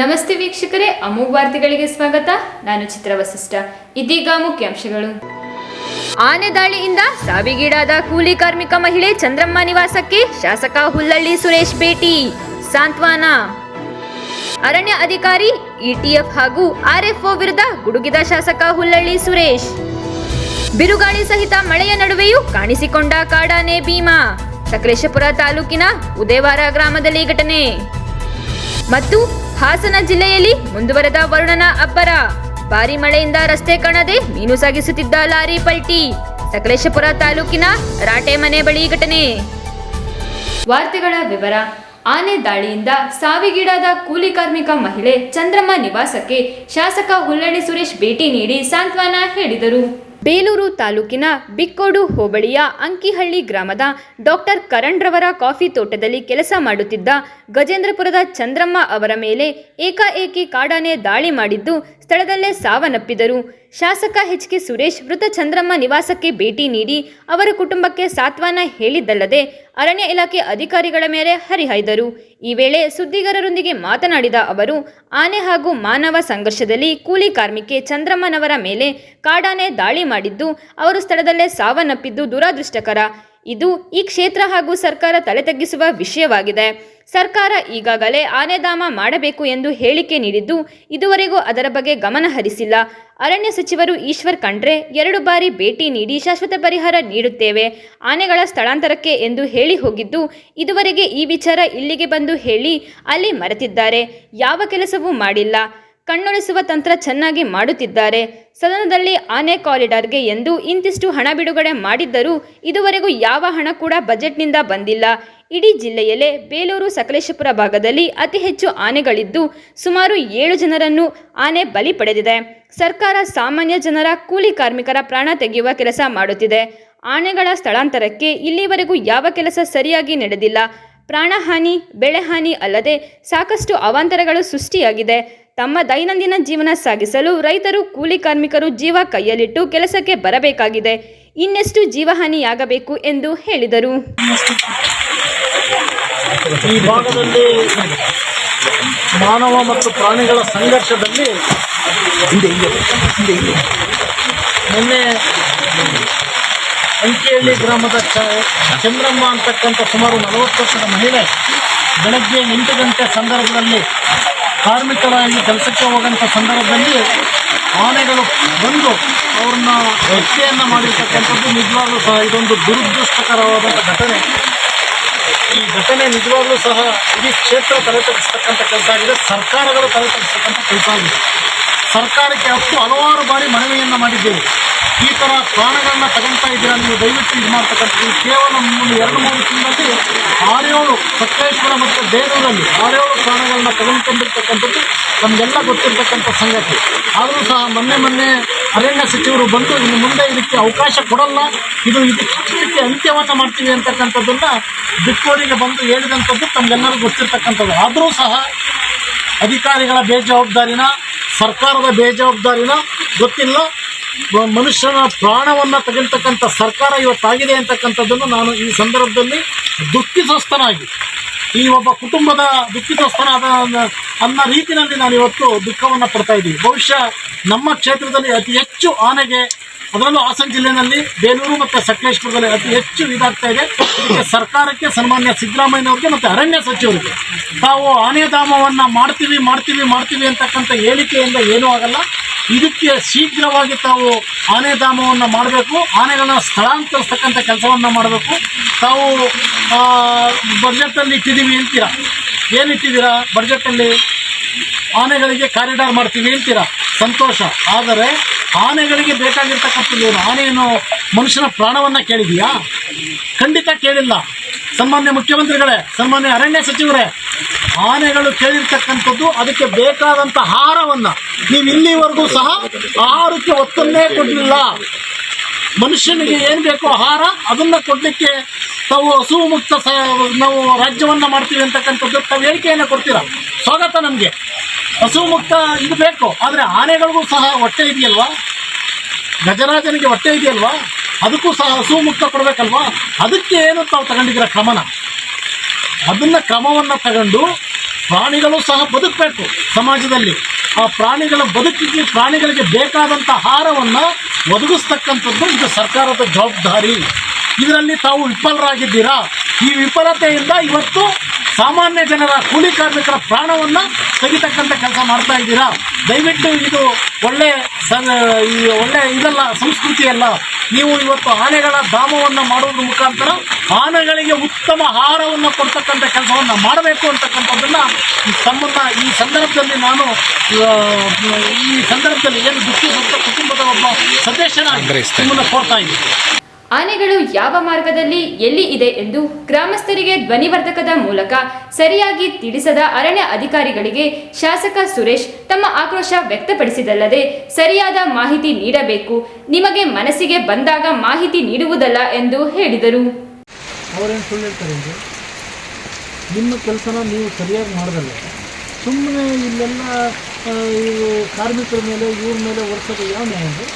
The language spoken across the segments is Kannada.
ನಮಸ್ತೆ ವೀಕ್ಷಕರೇ, ಅಮೋಘ ವಾರ್ತೆಗಳಿಗೆ ಸ್ವಾಗತ. ನಾನು ಚಿತ್ರ ವಸಿಷ್ಠ. ಇದೀಗ ಮುಖ್ಯಾಂಶಗಳು. ಆನೆ ದಾಳಿಯಿಂದ ಸಾವಿಗೀಡಾದ ಕೂಲಿ ಕಾರ್ಮಿಕ ಮಹಿಳೆ ಚಂದ್ರಮ್ಮ ನಿವಾಸಕ್ಕೆ ಶಾಸಕ ಹುಲ್ಲಳ್ಳಿ ಸುರೇಶ್ ಭೇಟಿ. ಸಾಂತ್ವನ. ಅರಣ್ಯ ಅಧಿಕಾರಿ, ಇಟಿಎಫ್ ಹಾಗೂ ಆರ್ಎಫ್ಒ ವಿರುದ್ಧ ಗುಡುಗಿದ ಶಾಸಕ ಹುಲ್ಲಳ್ಳಿ ಸುರೇಶ್. ಬಿರುಗಾಳಿ ಸಹಿತ ಮಳೆಯ ನಡುವೆಯೂ ಕಾಣಿಸಿಕೊಂಡ ಕಾಡಾನೆ ಭೀಮಾ. ಸಕಲೇಶಪುರ ತಾಲೂಕಿನ ಉದೇವಾರ ಗ್ರಾಮದಲ್ಲಿ ಘಟನೆ. ಮತ್ತು ಹಾಸನ ಜಿಲ್ಲೆಯಲ್ಲಿ ಮುಂದುವರೆದ ವರುಣನ ಅಬ್ಬರ. ಭಾರಿ ಮಳೆಯಿಂದ ರಸ್ತೆ ಕಾಣದೆ ಮೀನು ಸಾಗಿಸುತ್ತಿದ್ದ ಲಾರಿ ಪಲ್ಟಿ. ಸಕಲೇಶಪುರ ತಾಲೂಕಿನ ರಾಟೆ ಮನೆ ಬಳಿ ಘಟನೆ. ವಾರ್ತೆಗಳ ವಿವರ. ಆನೆ ದಾಳಿಯಿಂದ ಸಾವಿಗೀಡಾದ ಕೂಲಿ ಕಾರ್ಮಿಕ ಮಹಿಳೆ ಚಂದ್ರಮ್ಮ ನಿವಾಸಕ್ಕೆ ಶಾಸಕ ಹುಲ್ಲಳ್ಳಿ ಸುರೇಶ್ ಭೇಟಿ ನೀಡಿ ಸಾಂತ್ವನ ಹೇಳಿದರು. ಬೇಲೂರು ತಾಲೂಕಿನ ಬಿಕ್ಕೋಡು ಹೋಬಳಿಯ ಅಂಕಿಹಳ್ಳಿ ಗ್ರಾಮದ ಡಾಕ್ಟರ್ ಕರಣ್ ರವರ ಕಾಫಿ ತೋಟದಲ್ಲಿ ಕೆಲಸ ಮಾಡುತ್ತಿದ್ದ ಗಜೇಂದ್ರಪುರದ ಚಂದ್ರಮ್ಮ ಅವರ ಮೇಲೆ ಏಕಾಏಕಿ ಕಾಡಾನೆ ದಾಳಿ ಮಾಡಿದ್ದು ಸ್ಥಳದಲ್ಲೇ ಸಾವನ್ನಪ್ಪಿದರು. ಶಾಸಕ ಎಚ್ ಕೆ ಸುರೇಶ್ ಮೃತ ಚಂದ್ರಮ್ಮ ನಿವಾಸಕ್ಕೆ ಭೇಟಿ ನೀಡಿ ಅವರ ಕುಟುಂಬಕ್ಕೆ ಸಾತ್ವನ ಹೇಳಿದ್ದಲ್ಲದೆ ಅರಣ್ಯ ಇಲಾಖೆ ಅಧಿಕಾರಿಗಳ ಮೇಲೆ ಹರಿಹಾಯ್ದರು. ಈ ವೇಳೆ ಸುದ್ದಿಗಾರರೊಂದಿಗೆ ಮಾತನಾಡಿದ ಅವರು, ಆನೆ ಹಾಗೂ ಮಾನವ ಸಂಘರ್ಷದಲ್ಲಿ ಕೂಲಿ ಕಾರ್ಮಿಕೆ ಚಂದ್ರಮ್ಮನವರ ಮೇಲೆ ಕಾಡಾನೆ ದಾಳಿ ಮಾಡಿದ್ದು, ಅವರು ಸ್ಥಳದಲ್ಲೇ ಸಾವನ್ನಪ್ಪಿದ್ದು ದುರಾದೃಷ್ಟಕರ. ಇದು ಈ ಕ್ಷೇತ್ರ ಹಾಗೂ ಸರ್ಕಾರ ತಲೆ ತಗ್ಗಿಸುವ ವಿಷಯವಾಗಿದೆ. ಸರ್ಕಾರ ಈಗಾಗಲೇ ಆನೆಧಾಮ ಮಾಡಬೇಕು ಎಂದು ಹೇಳಿಕೆ ನೀಡಿದ್ದು, ಇದುವರೆಗೂ ಅದರ ಬಗ್ಗೆ ಗಮನ ಹರಿಸಿಲ್ಲ. ಅರಣ್ಯ ಸಚಿವರು ಈಶ್ವರ್ ಖಂಡ್ರೆ, ಎರಡು ಬಾರಿ ಭೇಟಿ ನೀಡಿ ಶಾಶ್ವತ ಪರಿಹಾರ ನೀಡುತ್ತೇವೆ, ಆನೆಗಳ ಸ್ಥಳಾಂತರಕ್ಕೆ ಎಂದು ಹೇಳಿ ಹೋಗಿದ್ದು, ಇದುವರೆಗೆ ಈ ವಿಚಾರ ಇಲ್ಲಿಗೆ ಬಂದು ಹೇಳಿ ಅಲ್ಲಿ ಮರೆತಿದ್ದಾರೆ. ಯಾವ ಕೆಲಸವೂ ಮಾಡಿಲ್ಲ. ಕಣ್ಣೊಳಿಸುವ ತಂತ್ರ ಚೆನ್ನಾಗಿ ಮಾಡುತ್ತಿದ್ದಾರೆ. ಸದನದಲ್ಲಿ ಆನೆ ಕಾರಿಡಾರ್ಗೆ ಎಂದು ಇಂತಿಷ್ಟು ಹಣ ಬಿಡುಗಡೆ ಮಾಡಿದ್ದರೂ ಇದುವರೆಗೂ ಯಾವ ಹಣ ಕೂಡ ಬಜೆಟ್ನಿಂದ ಬಂದಿಲ್ಲ. ಇಡೀ ಜಿಲ್ಲೆಯಲ್ಲೇ ಬೇಲೂರು, ಸಕಲೇಶಪುರ ಭಾಗದಲ್ಲಿ ಅತಿ ಹೆಚ್ಚು ಆನೆಗಳಿದ್ದು ಸುಮಾರು ಏಳು ಜನರನ್ನು ಆನೆ ಬಲಿ ಪಡೆದಿದೆ. ಸರ್ಕಾರ ಸಾಮಾನ್ಯ ಜನರ ಕೂಲಿ ಕಾರ್ಮಿಕರ ಪ್ರಾಣ ತೆಗೆಯುವ ಕೆಲಸ ಮಾಡುತ್ತಿದೆ. ಆನೆಗಳ ಸ್ಥಳಾಂತರಕ್ಕೆ ಇಲ್ಲಿವರೆಗೂ ಯಾವ ಕೆಲಸ ಸರಿಯಾಗಿ ನಡೆದಿಲ್ಲ. ಪ್ರಾಣಹಾನಿ, ಬೆಳೆಹಾನಿ ಅಲ್ಲದೆ ಸಾಕಷ್ಟು ಅವಾಂತರಗಳು ಸೃಷ್ಟಿಯಾಗಿದೆ. ತಮ್ಮ ದೈನಂದಿನ ಜೀವನ ಸಾಗಿಸಲು ರೈತರು, ಕೂಲಿ ಕಾರ್ಮಿಕರು ಜೀವ ಕೈಯಲ್ಲಿಟ್ಟು ಕೆಲಸಕ್ಕೆ ಬರಬೇಕಾಗಿದೆ. ಇನ್ನೆಷ್ಟು ಜೀವಹಾನಿಯಾಗಬೇಕು ಎಂದು ಹೇಳಿದರು. ಈ ಭಾಗದಲ್ಲಿ ಮಾನವ ಮತ್ತು ಪ್ರಾಣಿಗಳ ಸಂಘರ್ಷದಲ್ಲಿ ನಿನ್ನೆ ಅಂಕಿಹಳ್ಳಿ ಗ್ರಾಮದ ಚಂದ್ರಮ್ಮ ಅಂತಕ್ಕಂಥ ಸುಮಾರು ನಲವತ್ತು ವರ್ಷದ ಮಹಿಳೆ ಬೆಳಗ್ಗೆ ಎಂಟು ಗಂಟೆ ಸಂದರ್ಭದಲ್ಲಿ ಕಾರ್ಮಿಕರಾಗಿ ಕೆಲಸಕ್ಕೆ ಹೋಗುವಂಥ ಸಂದರ್ಭದಲ್ಲಿ ಆನೆಗಳು ಬಂದು ಅವ್ರನ್ನ ಹತ್ಯೆಯನ್ನು ಮಾಡಿರ್ತಕ್ಕಂಥದ್ದು ನಿಜವಾಗ್ಲೂ ಸಹ ಇದೊಂದು ದುರದೃಷ್ಟಕರವಾದಂಥ ಘಟನೆ. ಈ ಘಟನೆ ನಿಜವಾಗ್ಲೂ ಸಹ ಇಡೀ ಕ್ಷೇತ್ರ ತಲೆ ತಗ್ಗಿಸ್ತಕ್ಕಂಥ ಕೆಲಸ ಆಗಿದೆ. ಸರ್ಕಾರಗಳು ತಲೆ ತಗ್ಗಿಸ್ತಕ್ಕಂಥ ಕೆಲಸ ಆಗಿದೆ. ಸರ್ಕಾರಕ್ಕೆ ಹತ್ತು ಹಲವಾರು ಬಾರಿ ಮನವಿಯನ್ನು ಮಾಡಿದ್ದೇವೆ. ಈ ಥರ ಪ್ರಾಣಗಳನ್ನ ತಗೊಳ್ತಾ ಇದ್ದೀರಾ ನೀವು ದಯವಿಟ್ಟು ಇದು ಮಾಡ್ತಕ್ಕಂಥದ್ದು. ಕೇವಲ ಮೂರು, ಎರಡು, ಮೂರು ತಿಂಗಳಲ್ಲಿ ಆರೇಳು ಸಕಲೇಶ್ವರ ಮತ್ತು ಬೇಲೂರಲ್ಲಿ ಆರೇಳು ಪ್ರಾಣಗಳನ್ನ ತಗೊಂಡ್ಕೊಂಡಿರ್ತಕ್ಕಂಥದ್ದು ನಮಗೆಲ್ಲ ಗೊತ್ತಿರ್ತಕ್ಕಂಥ ಸಂಗತಿ. ಆದರೂ ಸಹ ಮೊನ್ನೆ ಮೊನ್ನೆ ಅರಣ್ಯ ಸಚಿವರು ಬಂದು ಇನ್ನು ಮುಂದೆ ಇದಕ್ಕೆ ಅವಕಾಶ ಕೊಡಲ್ಲ. ಇದು ಇದಕ್ಕೆ ಅಂತ್ಯವನ್ನು ಮಾಡ್ತೀವಿ ಅಂತಕ್ಕಂಥದ್ದನ್ನ ಬಿಕ್ಕೋರಿಗೆ ಬಂದು ಹೇಳಿದಂಥದ್ದು ತಮಗೆಲ್ಲರಿಗೂ ಗೊತ್ತಿರ್ತಕ್ಕಂಥದ್ದು. ಆದರೂ ಸಹ ಅಧಿಕಾರಿಗಳ ಬೇಜವಾಬ್ದಾರಿನ, ಸರ್ಕಾರದ ಬೇಜವಾಬ್ದಾರಿನ ಗೊತ್ತಿಲ್ಲ. ಮನುಷ್ಯನ ಪ್ರಾಣವನ್ನು ತೆಗೆತಕ್ಕಂಥ ಸರ್ಕಾರ ಇವತ್ತಾಗಿದೆ ಅಂತಕ್ಕಂಥದ್ದನ್ನು ನಾನು ಈ ಸಂದರ್ಭದಲ್ಲಿ ದುಃಖಿತಸ್ಥನಾಗಿ, ಈ ಒಬ್ಬ ಕುಟುಂಬದ ದುಃಖಿತಸ್ಥನಾದ ಅನ್ನೋ ರೀತಿಯಲ್ಲಿ ನಾನು ಇವತ್ತು ದುಃಖವನ್ನು ಪಡ್ತಾ ಇದ್ದೀವಿ ಬಹುಶಃ ನಮ್ಮ ಕ್ಷೇತ್ರದಲ್ಲಿ ಅತಿ ಹೆಚ್ಚು ಆನೆಗೆ, ಅದರಲ್ಲೂ ಹಾಸನ ಜಿಲ್ಲೆಯಲ್ಲಿ ಬೇಲೂರು ಮತ್ತು ಸಕಲೇಶ್ಪುರದಲ್ಲಿ ಅತಿ ಹೆಚ್ಚು ಇದಾಗ್ತಾ ಇದೆ. ಇದಕ್ಕೆ ಸರ್ಕಾರಕ್ಕೆ ಸನ್ಮಾನ್ಯ ಸಿದ್ದರಾಮಯ್ಯನವ್ರಿಗೆ ಮತ್ತು ಅರಣ್ಯ ಸಚಿವರಿಗೆ. ತಾವು ಆನೆಧಾಮವನ್ನು ಮಾಡ್ತೀವಿ ಮಾಡ್ತೀವಿ ಮಾಡ್ತೀವಿ ಅಂತಕ್ಕಂಥ ಹೇಳಿಕೆಯಿಂದ ಏನೂ ಆಗಲ್ಲ. ಇದಕ್ಕೆ ಶೀಘ್ರವಾಗಿ ತಾವು ಆನೆಧಾಮವನ್ನು ಮಾಡಬೇಕು, ಆನೆಗಳನ್ನ ಸ್ಥಳಾಂತರಿಸ್ತಕ್ಕಂಥ ಕೆಲಸವನ್ನು ಮಾಡಬೇಕು. ತಾವು ಬಡ್ಜೆಟಲ್ಲಿ ಇಟ್ಟಿದ್ದೀವಿ ಅಂತೀರಾ? ಏನು ಇಟ್ಟಿದ್ದೀರಾ ಆನೆಗಳಿಗೆ ಕಾರಿಡಾರ್ ಮಾಡ್ತೀವಿ ಅಂತೀರಾ? ಸಂತೋಷ. ಆದರೆ ಆನೆಗಳಿಗೆ ಬೇಕಾಗಿರ್ತಕ್ಕಂಥದ್ದು ಏನು? ಆನೆಯನ್ನು ಮನುಷ್ಯನ ಪ್ರಾಣವನ್ನು ಕೇಳಿದೆಯಾ ಖಂಡಿತ ಕೇಳಿಲ್ಲ. ಸನ್ಮಾನ್ಯ ಮುಖ್ಯಮಂತ್ರಿಗಳೇ, ಸನ್ಮಾನ್ಯ ಅರಣ್ಯ ಸಚಿವರೇ, ಆನೆಗಳು ಕೇಳಿರ್ತಕ್ಕಂಥದ್ದು ಅದಕ್ಕೆ ಬೇಕಾದಂಥ ಆಹಾರವನ್ನ ನೀವು ಇಲ್ಲಿವರೆಗೂ ಸಹ ಆಹಾರಕ್ಕೆ ಒತ್ತನ್ನೇ ಕೊಡಲಿಲ್ಲ. ಮನುಷ್ಯನಿಗೆ ಏನು ಬೇಕೋ ಆಹಾರ, ಅದನ್ನ ಕೊಡಲಿಕ್ಕೆ ತಾವು ಹಸುವು ಮುಕ್ತ ನಾವು ರಾಜ್ಯವನ್ನ ಮಾಡ್ತೀವಿ ಅಂತಕ್ಕಂಥದ್ದು ತಾವು ಹೇಳಿಕೆಯನ್ನು ಕೊಡ್ತೀರಾ? ಸ್ವಾಗತ ನಮಗೆ. ಹಸು ಮುಕ್ತ ಇದು ಬೇಕು, ಆದರೆ ಆನೆಗಳಿಗೂ ಸಹ ಹೊಟ್ಟೆ ಇದೆಯಲ್ವಾ? ಗಜರಾಜನಿಗೆ ಹೊಟ್ಟೆ ಇದೆಯಲ್ವಾ? ಅದಕ್ಕೂ ಸಹ ಹಸು ಮುಕ್ತ ಕೊಡಬೇಕಲ್ವಾ? ಅದಕ್ಕೆ ಏನು ತಾವು ತಗೊಂಡಿದ್ದೀರ ಕ್ರಮನ? ಅದನ್ನ ಕ್ರಮವನ್ನು ತಗೊಂಡು ಪ್ರಾಣಿಗಳು ಸಹ ಬದುಕಬೇಕು ಸಮಾಜದಲ್ಲಿ. ಆ ಪ್ರಾಣಿಗಳ ಬದುಕಿಗೆ ಪ್ರಾಣಿಗಳಿಗೆ ಬೇಕಾದಂಥ ಆಹಾರವನ್ನು ಒದಗಿಸ್ತಕ್ಕಂಥದ್ದು ಇದು ಸರ್ಕಾರದ ಜವಾಬ್ದಾರಿ. ಇದರಲ್ಲಿ ತಾವು ವಿಫಲರಾಗಿದ್ದೀರಾ? ಈ ವಿಫಲತೆಯಿಂದ ಇವತ್ತು ಸಾಮಾನ್ಯ ಜನರ ಕೂಲಿ ಕಾರ್ಮಿಕರ ಪ್ರಾಣವನ್ನು ತೆಗಿತಕ್ಕಂಥ ಕೆಲಸ ಮಾಡ್ತಾ ಇದ್ದೀರಾ? ದಯವಿಟ್ಟು ಇದು ಒಳ್ಳೆ ಒಳ್ಳೆ ಇದಲ್ಲ ಸಂಸ್ಕೃತಿ ಅಲ್ಲ ನೀವು ಇವತ್ತು ಆನೆಗಳ ಧಾಮವನ್ನು ಮಾಡೋದ್ರ ಮುಖಾಂತರ ಆನೆಗಳಿಗೆ ಉತ್ತಮ ಆಹಾರವನ್ನು ಕೊಡ್ತಕ್ಕಂಥ ಕೆಲಸವನ್ನು ಮಾಡಬೇಕು ಅಂತಕ್ಕಂಥದ್ದನ್ನು ತಮ್ಮನ್ನ ಈ ಸಂದರ್ಭದಲ್ಲಿ ನಾನು ಈ ಸಂದರ್ಭದಲ್ಲಿ ಏನು ದುಃಖಿ ಸಂತ ಕುಟುಂಬದ ಒಬ್ಬ ಸದಸ್ಯನಾಗಿ ನಿಮ್ಮನ್ನು ಕೋರ್ತಾ ಇದ್ದೀನಿ. ಆನೆಗಳು ಯಾವ ಮಾರ್ಗದಲ್ಲಿ ಎಲ್ಲಿ ಇದೆ ಎಂದು ಗ್ರಾಮಸ್ಥರಿಗೆ ಧ್ವನಿವರ್ಧಕದ ಮೂಲಕ ಸರಿಯಾಗಿ ತಿಳಿಸದ ಅರಣ್ಯ ಅಧಿಕಾರಿಗಳಿಗೆ ಶಾಸಕ ಸುರೇಶ್ ತಮ್ಮ ಆಕ್ರೋಶ ವ್ಯಕ್ತಪಡಿಸಿದಲ್ಲದೆ ಸರಿಯಾದ ಮಾಹಿತಿ ನೀಡಬೇಕು, ನಿಮಗೆ ಮನಸ್ಸಿಗೆ ಬಂದಾಗ ಮಾಹಿತಿ ನೀಡುವುದಲ್ಲ ಎಂದು ಹೇಳಿದರು. ನಿಮ್ಮ ಕೆಲಸನ ನೀವು ಸರಿಯಾಗಿ ಸುಮ್ಮನೆ ಇಲ್ಲೆಲ್ಲ ಇವು ಕಾರ್ಮಿಕರ ಮೇಲೆ ಇವ್ರ ಮೇಲೆ ಹೊರಸೋದು ಯಾವ ನ್ಯಾಯ ಅಂದರೆ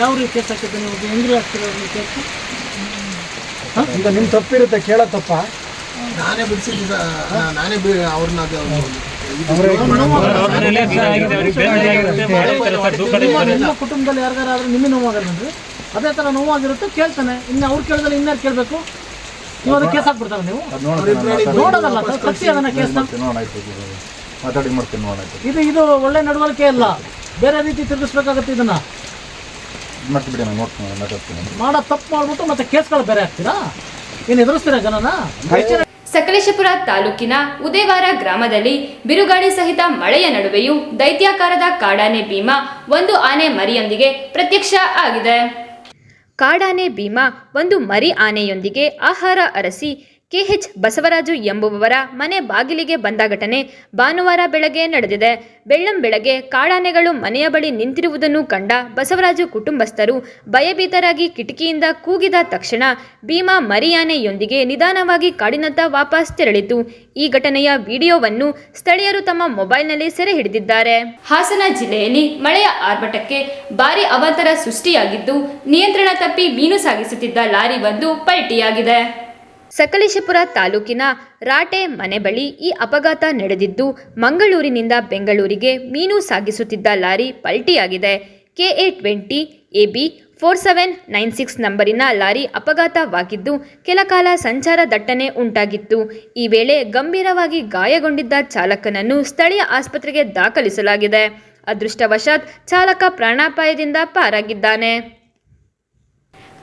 ಯಾವ ರೀತಿ ಕೇಸ್ ಹಾಕಿದ್ದೆ ನೀವು? ಹೆಂಗ್ರಿ ಆಗ್ತಿರೋ ಕೇಸು? ಕೇಸ್ ಈಗ ನಿಮ್ಮ ತಪ್ಪಿರುತ್ತೆ ಕೇಳೋ ತಪ್ಪ. ನಾನೇ ಬಿಡಿಸಿದ್ದ ನಾನೇ ಬಿ ಅವ್ರನ್ನ ಅದು ನಿಮ್ಮ ಕುಟುಂಬದಲ್ಲಿ ಯಾರಿಗಾರಾದ್ರೂ ನಿಮಗೆ ನೋವಾಗಲ್ರಿ ಅದೇ ಥರ ನೋವಾಗಿರುತ್ತೆ ಕೇಳ್ತಾನೆ. ಇನ್ನು ಅವ್ರು ಕೇಳಿದ್ರೆ ಇನ್ಯಾರು ಕೇಳಬೇಕು? ನೀವು ಅದಕ್ಕೆ ಕೇಸ್ ಹಾಕ್ಬಿಡ್ತಾರೆ ನೀವು? ನೋಡೋದಲ್ಲ ಸರ್ ನೋಡಿ ಅದನ್ನ ಕೇಸ್ ಮಾತಾಡಿ ಮಾಡ್ತೀನಿ ನೋಡೋಣ ಇದು ಇದು ಒಳ್ಳೆ ನಡವಳಿಕೆ ಅಲ್ಲ. ಬೇರೆ ರೀತಿ ತಿರುಗಿಸ್ಬೇಕಾಗತ್ತೆ ಇದನ್ನ. ಮಾಡ್ತೀನಿ ಬಿಡಿ ನಾನು ನೋಡ್ತೀನಿ ಮಾತಾಡ್ತೀನಿ. ಮಾಡೋ ತಪ್ಪು ಮಾಡ್ಬಿಟ್ಟು ಮತ್ತೆ ಕೇಸ್ಗಳು ಬೇರೆ ಆಗ್ತೀರಾ? ಏನು ಎದುರಿಸ್ತೀರಾ ಜನನ? ಸಕಲೇಶಪುರ ತಾಲೂಕಿನ ಉದೇವಾರ ಗ್ರಾಮದಲ್ಲಿ ಬಿರುಗಾಳಿ ಸಹಿತ ಮಳೆಯ ನಡುವೆಯೂ ದೈತ್ಯಾಕಾರದ ಕಾಡಾನೆ ಭೀಮಾ ಒಂದು ಆನೆ ಮರಿಯೊಂದಿಗೆ ಪ್ರತ್ಯಕ್ಷ ಆಗಿದೆ. ಕಾಡಾನೆ ಭೀಮಾ ಒಂದು ಮರಿ ಆನೆಯೊಂದಿಗೆ ಆಹಾರ ಅರಸಿ ಕೆಎಚ್ ಬಸವರಾಜು ಎಂಬುವವರ ಮನೆ ಬಾಗಿಲಿಗೆ ಬಂದ ಘಟನೆ ಭಾನುವಾರ ಬೆಳಗ್ಗೆ ನಡೆದಿದೆ. ಬೆಳ್ಳಂ ಬೆಳಗ್ಗೆ ಕಾಡಾನೆಗಳು ಮನೆಯ ಬಳಿ ನಿಂತಿರುವುದನ್ನು ಕಂಡ ಬಸವರಾಜು ಕುಟುಂಬಸ್ಥರು ಭಯಭೀತರಾಗಿ ಕಿಟಕಿಯಿಂದ ಕೂಗಿದ ತಕ್ಷಣ ಭೀಮಾ ಮರಿಯಾನೆಯೊಂದಿಗೆ ನಿಧಾನವಾಗಿ ಕಾಡಿನತ್ತ ವಾಪಸ್ ತೆರಳಿತು. ಈ ಘಟನೆಯ ವಿಡಿಯೋವನ್ನು ಸ್ಥಳೀಯರು ತಮ್ಮ ಮೊಬೈಲ್ನಲ್ಲಿ ಸೆರೆ ಹಿಡಿದಿದ್ದಾರೆ. ಹಾಸನ ಜಿಲ್ಲೆಯಲ್ಲಿ ಮಳೆಯ ಆರ್ಭಟಕ್ಕೆ ಭಾರಿ ಅವಾಂತರ ಸೃಷ್ಟಿಯಾಗಿದ್ದು, ನಿಯಂತ್ರಣ ತಪ್ಪಿ ಮೀನು ಸಾಗಿಸುತ್ತಿದ್ದ ಲಾರಿ ಬಂದು ಪಲ್ಟಿಯಾಗಿದೆ. ಸಕಲೇಶಪುರ ತಾಲೂಕಿನ ರಾಟೆ ಮನೆ ಬಳಿ ಈ ಅಪಘಾತ ನಡೆದಿದ್ದು, ಮಂಗಳೂರಿನಿಂದ ಬೆಂಗಳೂರಿಗೆ ಮೀನು ಸಾಗಿಸುತ್ತಿದ್ದ lorry ಪಲ್ಟಿಯಾಗಿದೆ. KA twenty, AB four seven nine six ನಂಬರಿನ lorry ಅಪಘಾತವಾಗಿದ್ದು ಕೆಲಕಾಲ ಸಂಚಾರ ದಟ್ಟಣೆ ಉಂಟಾಗಿತ್ತು. ಈ ವೇಳೆ ಗಂಭೀರವಾಗಿ ಗಾಯಗೊಂಡಿದ್ದ ಚಾಲಕನನ್ನು ಸ್ಥಳೀಯ ಆಸ್ಪತ್ರೆಗೆ ದಾಖಲಿಸಲಾಗಿದೆ. ಅದೃಷ್ಟವಶಾತ್ ಚಾಲಕ ಪ್ರಾಣಾಪಾಯದಿಂದ ಪಾರಾಗಿದ್ದಾನೆ.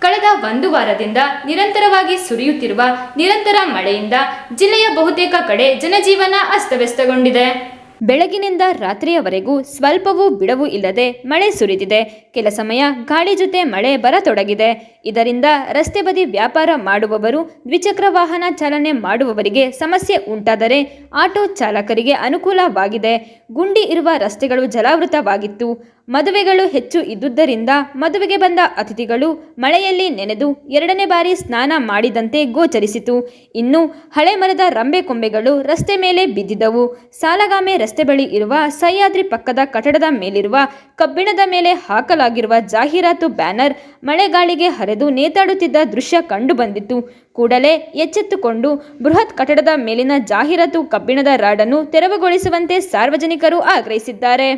ಕಳೆದ ಒಂದು ವಾರದಿಂದ ನಿರಂತರವಾಗಿ ಸುರಿಯುತ್ತಿರುವ ನಿರಂತರ ಮಳೆಯಿಂದ ಜಿಲ್ಲೆಯ ಬಹುತೇಕ ಕಡೆ ಜನಜೀವನ ಅಸ್ತವ್ಯಸ್ತಗೊಂಡಿದೆ. ಬೆಳಗಿನಿಂದ ರಾತ್ರಿಯವರೆಗೂ ಸ್ವಲ್ಪವೂ ಬಿಡವು ಇಲ್ಲದೆ ಮಳೆ ಸುರಿದಿದೆ. ಕೆಲ ಸಮಯ ಗಾಳಿ ಜೊತೆ ಮಳೆ ಬರತೊಡಗಿದೆ. ಇದರಿಂದ ರಸ್ತೆ ಬದಿ ವ್ಯಾಪಾರ ಮಾಡುವವರು, ದ್ವಿಚಕ್ರ ವಾಹನ ಚಾಲನೆ ಮಾಡುವವರಿಗೆ ಸಮಸ್ಯೆ ಉಂಟಾದರೆ ಆಟೋ ಚಾಲಕರಿಗೆ ಅನುಕೂಲವಾಗಿದೆ. ಗುಂಡಿ ಇರುವ ರಸ್ತೆಗಳು ಜಲಾವೃತವಾಗಿತ್ತು. ಮದುವೆಗಳು ಹೆಚ್ಚು ಇದ್ದುದರಿಂದ ಮದುವೆಗೆ ಬಂದ ಅತಿಥಿಗಳು ಮಳೆಯಲ್ಲಿ ನೆನೆದು ಎರಡನೇ ಬಾರಿ ಸ್ನಾನ ಮಾಡಿದಂತೆ ಗೋಚರಿಸಿತು. ಇನ್ನು ಹಳೆ ಮರದ ರಂಬೆ ಕೊಂಬೆಗಳು ರಸ್ತೆ ಮೇಲೆ ಬಿದ್ದಿದ್ದವು. ಸಾಲಗಾಮೆ ರಸ್ತೆ ಬಳಿ ಇರುವ ಸಹ್ಯಾದ್ರಿ ಪಕ್ಕದ ಕಟ್ಟಡದ ಮೇಲಿರುವ ಕಬ್ಬಿಣದ ಮೇಲೆ ಹಾಕಲಾಗಿರುವ ಜಾಹೀರಾತು ಬ್ಯಾನರ್ ಮಳೆಗಾಳಿಗೆ ಹರಿದು ನೇತಾಡುತ್ತಿದ್ದ ದೃಶ್ಯ ಕಂಡುಬಂದಿತು ಕೂಡಲೇ ಎಚ್ಚೆತ್ತುಕೊಂಡು ಬೃಹತ್ ಕಟ್ಟಡದ ಮೇಲಿನ ಜಾಹೀರಾತು ಕಬ್ಬಿಣದ ರಾಡನ್ನು ತೆರವುಗೊಳಿಸುವಂತೆ ಸಾರ್ವಜನಿಕರು ಆಗ್ರಹಿಸಿದ್ದಾರೆ.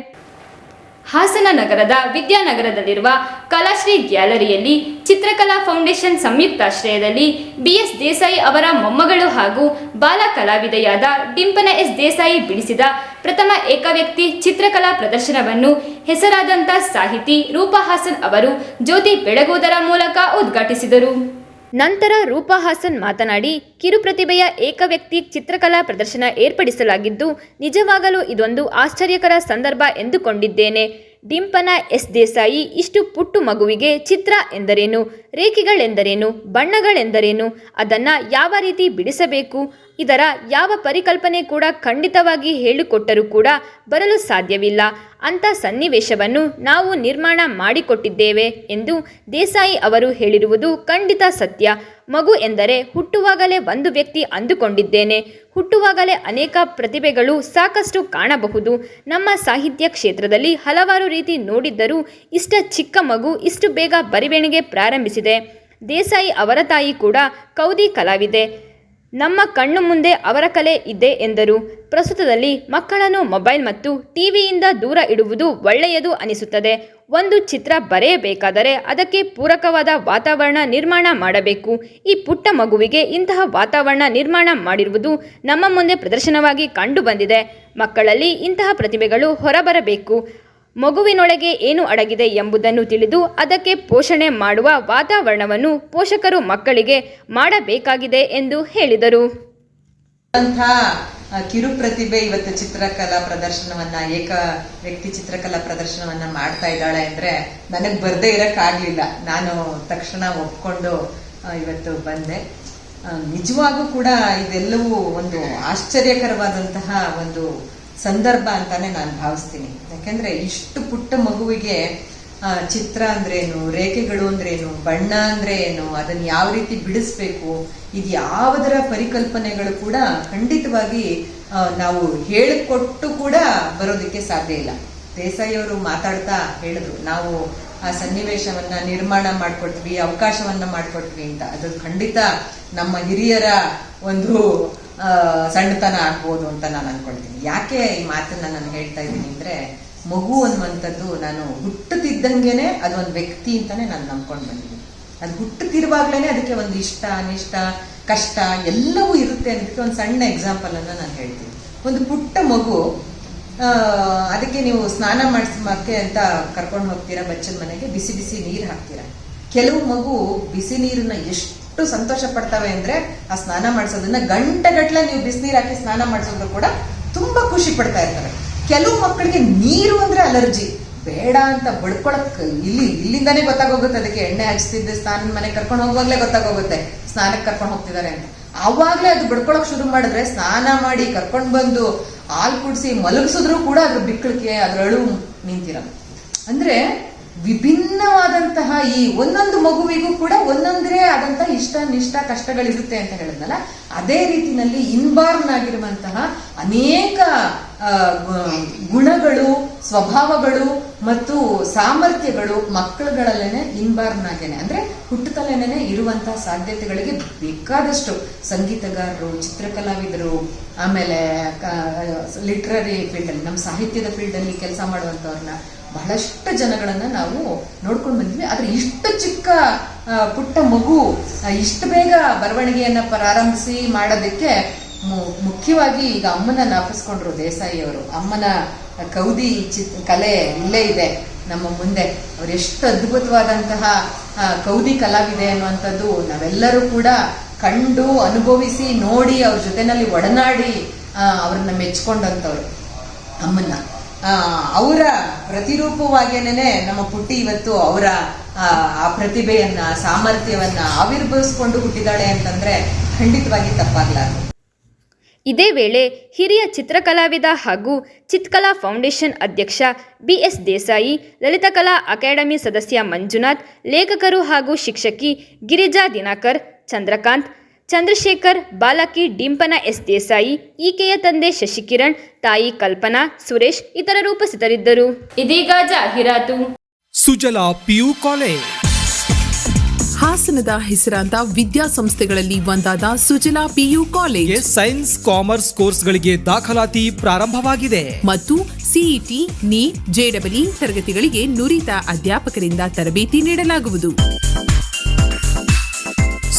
ಹಾಸನ ನಗರದ ವಿದ್ಯಾನಗರದಲ್ಲಿರುವ ಕಲಾಶ್ರೀ ಗ್ಯಾಲರಿಯಲ್ಲಿ ಚಿತ್ರಕಲಾ ಫೌಂಡೇಶನ್ ಸಂಯುಕ್ತಾಶ್ರಯದಲ್ಲಿ ಬಿಎಸ್ ದೇಸಾಯಿ ಅವರ ಮೊಮ್ಮಗಳು ಹಾಗೂ ಬಾಲ ಕಲಾವಿದೆಯಾದ ಡಿಂಪನ ಎಸ್ ದೇಸಾಯಿ ಬಿಡಿಸಿದ ಪ್ರಥಮ ಏಕವ್ಯಕ್ತಿ ಚಿತ್ರಕಲಾ ಪ್ರದರ್ಶನವನ್ನು ಹೆಸರಾದಂಥ ಸಾಹಿತಿ ರೂಪಾ ಹಾಸನ್ ಅವರು ಜ್ಯೋತಿ ಬೆಳಗುವುದರ ಮೂಲಕ ಉದ್ಘಾಟಿಸಿದರು. ನಂತರ ರೂಪಾ ಹಾಸನ್ ಮಾತನಾಡಿ, ಕಿರುಪ್ರತಿಭೆಯ ಏಕವ್ಯಕ್ತಿ ಚಿತ್ರಕಲಾ ಪ್ರದರ್ಶನ ಏರ್ಪಡಿಸಲಾಗಿದ್ದು, ನಿಜವಾಗಲೂ ಇದೊಂದು ಆಶ್ಚರ್ಯಕರ ಸಂದರ್ಭ ಎಂದುಕೊಂಡಿದ್ದೇನೆ. ಡಿಂಪನ ಎಸ್ ದೇಸಾಯಿ ಇಷ್ಟು ಪುಟ್ಟು ಮಗುವಿಗೆ ಚಿತ್ರ ಎಂದರೇನು, ರೇಖೆಗಳೆಂದರೇನು, ಬಣ್ಣಗಳೆಂದರೇನು, ಅದನ್ನು ಯಾವ ರೀತಿ ಬಿಡಿಸಬೇಕು ಇದರ ಯಾವ ಪರಿಕಲ್ಪನೆ ಕೂಡ ಖಂಡಿತವಾಗಿ ಹೇಳಿಕೊಟ್ಟರೂ ಕೂಡ ಬರಲು ಸಾಧ್ಯವಿಲ್ಲ. ಅಂಥ ಸನ್ನಿವೇಶವನ್ನು ನಾವು ನಿರ್ಮಾಣ ಮಾಡಿಕೊಟ್ಟಿದ್ದೇವೆ ಎಂದು ದೇಸಾಯಿ ಅವರು ಹೇಳಿರುವುದು ಖಂಡಿತ ಸತ್ಯ. ಮಗು ಎಂದರೆ ಹುಟ್ಟುವಾಗಲೇ ಒಂದು ವ್ಯಕ್ತಿ ಅಂದುಕೊಂಡಿದ್ದೇನೆ. ಹುಟ್ಟುವಾಗಲೇ ಅನೇಕ ಪ್ರತಿಭೆಗಳು ಸಾಕಷ್ಟು ಕಾಣಬಹುದು. ನಮ್ಮ ಸಾಹಿತ್ಯ ಕ್ಷೇತ್ರದಲ್ಲಿ ಹಲವಾರು ರೀತಿ ನೋಡಿದ್ದರೂ ಇಷ್ಟ ಚಿಕ್ಕ ಮಗು ಇಷ್ಟು ಬೇಗ ಬರಿವಣಿಗೆ ಪ್ರಾರಂಭಿಸಿದೆ. ದೇಸಾಯಿ ಅವರ ತಾಯಿ ಕೂಡ ಕೌದಿ ಕಲಾವಿದೆ. ನಮ್ಮ ಕಣ್ಣು ಮುಂದೆ ಅವರ ಕಲೆ ಇದೆ ಎಂದರು. ಪ್ರಸ್ತುತದಲ್ಲಿ ಮಕ್ಕಳನ್ನು ಮೊಬೈಲ್ ಮತ್ತು ಟಿವಿಯಿಂದ ದೂರ ಇಡುವುದು ಒಳ್ಳೆಯದು ಅನಿಸುತ್ತದೆ. ಒಂದು ಚಿತ್ರ ಬರೆಯಬೇಕಾದರೆ ಅದಕ್ಕೆ ಪೂರಕವಾದ ವಾತಾವರಣ ನಿರ್ಮಾಣ ಮಾಡಬೇಕು. ಈ ಪುಟ್ಟ ಮಗುವಿಗೆ ಇಂತಹ ವಾತಾವರಣ ನಿರ್ಮಾಣ ಮಾಡಿರುವುದು ನಮ್ಮ ಮುಂದೆ ಪ್ರದರ್ಶನವಾಗಿ ಕಂಡುಬಂದಿದೆ. ಮಕ್ಕಳಲ್ಲಿ ಇಂತಹ ಪ್ರತಿಭೆಗಳು ಹೊರಬರಬೇಕು. ಮಗುವಿನೊಳಗೆ ಏನು ಅಡಗಿದೆ ಎಂಬುದನ್ನು ತಿಳಿದು ಅದಕ್ಕೆ ಪೋಷಣೆ ಮಾಡುವ ವಾತಾವರಣವನ್ನು ಪೋಷಕರು ಮಕ್ಕಳಿಗೆ ಮಾಡಬೇಕಾಗಿದೆ ಎಂದು ಹೇಳಿದರು. ಕಿರು ಪ್ರತಿಭೆ ಇವತ್ತು ಚಿತ್ರಕಲಾ ಪ್ರದರ್ಶನವನ್ನ, ಏಕ ವ್ಯಕ್ತಿ ಚಿತ್ರಕಲಾ ಪ್ರದರ್ಶನವನ್ನ ಮಾಡ್ತಾ ಇದ್ದಾಳೆ ಅಂದ್ರೆ ನನಗ್ ಬರ್ದೇ ಇರಕ್ ಆಗ್ಲಿಲ್ಲ. ನಾನು ತಕ್ಷಣ ಒಪ್ಕೊಂಡು ಇವತ್ತು ಬಂದೆ. ನಿಜವಾಗೂ ಕೂಡ ಇದೆಲ್ಲವೂ ಒಂದು ಆಶ್ಚರ್ಯಕರವಾದಂತಹ ಒಂದು ಸಂದರ್ಭ ಅಂತಾನೆ ನಾನು ಭಾವಿಸ್ತೀನಿ. ಯಾಕೆಂದ್ರೆ ಇಷ್ಟು ಪುಟ್ಟ ಮಗುವಿಗೆ ಚಿತ್ರ ಅಂದ್ರೇನು, ರೇಖೆಗಳು ಅಂದ್ರೇನು, ಬಣ್ಣ ಅಂದ್ರೆ ಏನು ಅದನ್ನ ಯಾವ ರೀತಿ ಬಿಡಿಸ್ಬೇಕು, ಇದು ಯಾವುದರ ಪರಿಕಲ್ಪನೆಗಳು ಕೂಡ ಖಂಡಿತವಾಗಿ ನಾವು ಹೇಳಿಕೊಟ್ಟು ಕೂಡ ಬರೋದಕ್ಕೆ ಸಾಧ್ಯ ಇಲ್ಲ. ದೇಸಾಯಿ ಅವರು ಮಾತಾಡ್ತಾ ಹೇಳಿದ್ರು, ನಾವು ಆ ಸನ್ನಿವೇಶವನ್ನ ನಿರ್ಮಾಣ ಮಾಡ್ಕೊಟ್ವಿ, ಅವಕಾಶವನ್ನ ಮಾಡ್ಕೊಟ್ವಿ ಅಂತ. ಅದು ಖಂಡಿತ ನಮ್ಮ ಹಿರಿಯರ ಒಂದು ಸಣ್ಣತನ ಆಗ್ಬೋದು ಅಂತ ನಾನು ಅನ್ಕೊಳ್ತೀನಿ. ಯಾಕೆ ಈ ಮಾತನ್ನ ನಾನು ಹೇಳ್ತಾ ಇದ್ದೀನಿ ಅಂದ್ರೆ, ಮಗು ಅನ್ನುವಂಥದ್ದು ನಾನು ಹುಟ್ಟುತ್ತಿದ್ದಂಗೆನೆ ಅದೊಂದು ವ್ಯಕ್ತಿ ಅಂತಾನೆ ನಾನು ನಂಬ್ಕೊಂಡು ಬಂದಿದ್ದೀನಿ. ಅದು ಹುಟ್ಟುತ್ತಿರುವಾಗ್ಲೇನೆ ಅದಕ್ಕೆ ಒಂದು ಇಷ್ಟ, ಅನಿಷ್ಟ, ಕಷ್ಟ ಎಲ್ಲವೂ ಇರುತ್ತೆ ಅನ್ನೋದಕ್ಕೆ ಒಂದು ಸಣ್ಣ ಎಕ್ಸಾಂಪಲ್ ಅನ್ನ ನಾನು ಹೇಳ್ತೀನಿ. ಒಂದು ಪುಟ್ಟ ಮಗು ಅದಕ್ಕೆ ನೀವು ಸ್ನಾನ ಮಾಡಿಸ್ಮಕ್ಕೆ ಅಂತ ಕರ್ಕೊಂಡು ಹೋಗ್ತೀರಾ, ಬಚ್ಚನ ಮನೆಗೆ, ಬಿಸಿ ಬಿಸಿ ನೀರು ಹಾಕ್ತೀರಾ? ಕೆಲವು ಮಗು ಬಿಸಿ ನೀರನ್ನ ಎಷ್ಟು ಸಂತೋಷ ಪಡ್ತವೆ ಅಂದ್ರೆ ಆ ಸ್ನಾನ ಮಾಡಿಸೋದನ್ನ ಗಂಟೆಗಟ್ಟಲೆ ನೀವು ಬಿಸಿನೀರು ಹಾಕಿ ಸ್ನಾನ ಮಾಡಿಸೋದ್ರು ಕೂಡ ತುಂಬಾ ಖುಷಿ ಪಡ್ತಾ ಇರ್ತಾರೆ. ಕೆಲವು ಮಕ್ಕಳಿಗೆ ನೀರು ಅಂದ್ರೆ ಅಲರ್ಜಿ. ಬೇಡ ಅಂತ ಬಡ್ಕೊಳಕ್ ಇಲ್ಲಿ ಇಲ್ಲಿಂದಾನೇ ಗೊತ್ತಾಗೋಗುತ್ತೆ. ಅದಕ್ಕೆ ಎಣ್ಣೆ ಹಚ್ತಿದ್ದೆ ಸ್ನಾನ ಮನೆ ಕರ್ಕೊಂಡು ಹೋಗುವಾಗ್ಲೇ ಗೊತ್ತಾಗೋಗುತ್ತೆ. ಸ್ನಾನಕ್ಕೆ ಕರ್ಕೊಂಡು ಹೋಗ್ತಿದ್ದಾರೆ ಅಂತ. ಆವಾಗ್ಲೇ ಅದು ಬಡ್ಕೊಳಕ್ ಶುರು ಮಾಡಿದ್ರೆ ಸ್ನಾನ ಮಾಡಿ ಕರ್ಕೊಂಡು ಬಂದು ಹಾಲು ಕುಡಿಸಿ ಮಲಗಿಸಿದ್ರು ಕೂಡ ಅದ್ರ ಬಿಕ್ಕಳಿಕೆ ಅದ್ರ ಅಳು ನಿಂತಿರಲ್ಲ. ಅಂದ್ರೆ ವಿಭಿನ್ನವಾದಂತಹ ಈ ಒಂದೊಂದು ಮಗುವಿಗೂ ಕೂಡ ಒಂದೊಂದೇ ಆದಂತಹ ಇಷ್ಟ, ನಿಷ್ಠ, ಕಷ್ಟಗಳಿರುತ್ತೆ ಅಂತ ಹೇಳಿದ್ನಲ್ಲ, ಅದೇ ರೀತಿನಲ್ಲಿ ಇನ್ಬಾರ್ನ್ ಆಗಿರುವಂತಹ ಅನೇಕ ಗುಣಗಳು, ಸ್ವಭಾವಗಳು ಮತ್ತು ಸಾಮರ್ಥ್ಯಗಳು ಮಕ್ಕಳುಗಳಲ್ಲೇನೆ ಇನ್ಬಾರ್ನ್ ಆಗೇನೆ ಅಂದ್ರೆ ಹುಟ್ಟುತ್ತಲೇನೆ ಇರುವಂತಹ ಸಾಧ್ಯತೆಗಳಿಗೆ ಬೇಕಾದಷ್ಟು ಸಂಗೀತಗಾರರು, ಚಿತ್ರಕಲಾವಿದರು, ಆಮೇಲೆ ಲಿಟ್ರರಿ ಫೀಲ್ಡಲ್ಲಿ, ನಮ್ಮ ಸಾಹಿತ್ಯದ ಫೀಲ್ಡಲ್ಲಿ ಕೆಲಸ ಮಾಡುವಂಥವ್ರನ್ನ ಬಹಳಷ್ಟು ಜನಗಳನ್ನು ನಾವು ನೋಡ್ಕೊಂಡು ಬಂದಿದ್ವಿ. ಆದ್ರೆ ಇಷ್ಟು ಚಿಕ್ಕ ಪುಟ್ಟ ಮಗು ಇಷ್ಟು ಬೇಗ ಬರವಣಿಗೆಯನ್ನು ಪ್ರಾರಂಭಿಸಿ ಮಾಡೋದಕ್ಕೆ ಮುಖ್ಯವಾಗಿ ಈಗ ಅಮ್ಮನ ನಾಪಿಸ್ಕೊಂಡ್ರು ದೇಸಾಯಿಯವರು ಅಮ್ಮನ ಕೌದಿ ಚಿತ್, ಕಲೆ ಇಲ್ಲೇ ಇದೆ ನಮ್ಮ ಮುಂದೆ. ಅವ್ರು ಎಷ್ಟು ಅದ್ಭುತವಾದಂತಹ ಕೌದಿ ಕಲಾವಿದೆ ಅನ್ನುವಂಥದ್ದು ನಾವೆಲ್ಲರೂ ಕೂಡ ಕಂಡು ಅನುಭವಿಸಿ ನೋಡಿ ಅವ್ರ ಜೊತೆನಲ್ಲಿ ಒಡನಾಡಿ ಅವ್ರನ್ನ ಮೆಚ್ಕೊಂಡಂಥವ್ರು ಅಮ್ಮನ್ನ. ಅವರ ಪ್ರತಿರೂಪವಾಗೇನೆ ನಮ್ಮ ಪುಟ್ಟಿ ಇವತ್ತು ಅವರ, ಆ ಪ್ರತಿಭೆಯನ್ನ, ಸಾಮರ್ಥ್ಯವನ್ನ ಆವಿರ್ಭವಿಸ್ಕೊಂಡು ಹುಟ್ಟಿದಾಳೆ ಅಂತಂದ್ರೆ ಖಂಡಿತವಾಗಿ ತಪ್ಪಾಗ್ಲಾರ್ದು. ಇದೇ ವೇಳೆ ಹಿರಿಯ ಚಿತ್ರಕಲಾವಿದ ಹಾಗೂ ಚಿತ್ಕಲಾ ಫೌಂಡೇಶನ್ ಅಧ್ಯಕ್ಷ ಬಿಎಸ್ ದೇಸಾಯಿ ಲಲಿತಕಲಾ ಅಕಾಡೆಮಿ ಸದಸ್ಯ ಮಂಜುನಾಥ್, ಲೇಖಕರು ಹಾಗೂ ಶಿಕ್ಷಕಿ ಗಿರಿಜಾ ದಿನಾಕರ್, ಚಂದ್ರಕಾಂತ್ ಚಂದ್ರಶೇಖರ್ ಬಾಲಕಿ ಡಿಂಪನ ಎಸ್ ದೇಸಾಯಿ ಈಕೆಯ ತಂದೆ ಶಶಿಕಿರಣ್ ತಾಯಿ ಕಲ್ಪನಾ ಸುರೇಶ್ ಇತರರು ಉಪಸ್ಥಿತರಿದ್ದರು. ಇದೀಗ ಜಾಹೀರಾತು. Sujala PU college. ಹಾಸನದ ಹೆಸರಾಂತ ವಿದ್ಯಾಸಂಸ್ಥೆಗಳಲ್ಲಿ ಒಂದಾದ Sujala PU college. Science commerce ಕೋರ್ಸ್ಗಳಿಗೆ ದಾಖಲಾತಿ ಪ್ರಾರಂಭವಾಗಿದೆ. ಮತ್ತು ಸಿಇಟಿ ನೀಟ್ ಜೆಡಬ್ಲ್ಯೂ ತರಗತಿಗಳಿಗೆ ನುರಿತ ಅಧ್ಯಾಪಕರಿಂದ ತರಬೇತಿ ನೀಡಲಾಗುವುದು.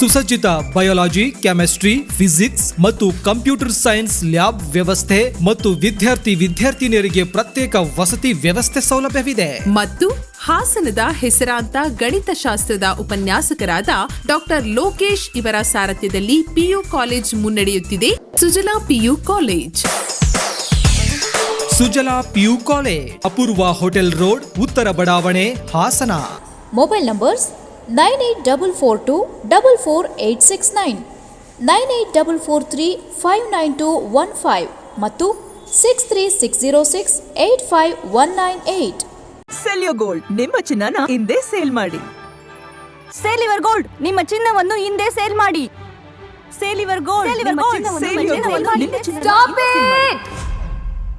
ಸುಸಜ್ಜಿತ ಬಯೋಲಾಜಿ ಕೆಮಿಸ್ಟ್ರಿ ಫಿಸಿಕ್ಸ್ ಮತ್ತು ಕಂಪ್ಯೂಟರ್ ಸೈನ್ಸ್ ಲ್ಯಾಬ್ ವ್ಯವಸ್ಥೆ ಮತ್ತು ವಿದ್ಯಾರ್ಥಿ ವಿದ್ಯಾರ್ಥಿನಿಯರಿಗೆ ಪ್ರತ್ಯೇಕ ವಸತಿ ವ್ಯವಸ್ಥೆ ಸೌಲಭ್ಯವಿದೆ. ಮತ್ತು ಹಾಸನದ ಹೆಸರಾಂತ ಗಣಿತಶಾಸ್ತ್ರದ ಉಪನ್ಯಾಸಕರಾದ ಡಾಕ್ಟರ್ ಲೋಕೇಶ್ ಇವರ ಸಾರಥ್ಯದಲ್ಲಿ ಪಿಯು ಕಾಲೇಜ್ ಮುನ್ನಡೆಯುತ್ತಿದೆ. Sujala PU college. Sujala PU college Apoorva hotel road ಉತ್ತರ ಬಡಾವಣೆ Hassan. Mobile numbers nine eight double four two double four eight six nine. Nine eight double four three five nine two one five ಮತ್ತು six three six zero six eight five one nine eight sell your gold ನಿಮ್ಮ ಚಿನ್ನನ ಹಿಂದೆ ಸೇಲ್ ಮಾಡಿ. ಸೇಲಿವರ್ ಗೋಲ್ಡ್ ನಿಮ್ಮ ಚಿನ್ನವನ್ನು ಹಿಂದೆ ಸೇಲ್ ಮಾಡಿ. Sell your gold sell your gold sale. ಚಿನ್ನವನ್ನು ನಿಮ್ಮ ಚಿನ್ನವನ್ನು ಹಿಂದೆ ಸೇಲ್ ಮಾಡಿ.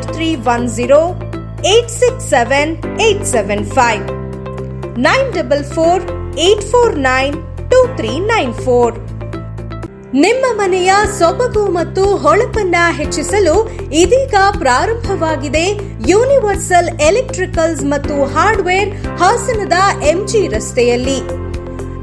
three one ನಿಮ್ಮ ಮನೆಯ ಸೊಬಗು ಮತ್ತು ಹೊಳಪನ್ನ ಹೆಚ್ಚಿಸಲು ಇದೀಗ ಪ್ರಾರಂಭವಾಗಿದೆ ಯೂನಿವರ್ಸಲ್ ಎಲೆಕ್ಟ್ರಿಕಲ್ಸ್ ಮತ್ತು ಹಾರ್ಡ್ವೇರ್ ಹಾಸನದ ಎಂಜಿ ರಸ್ತೆಯಲ್ಲಿ.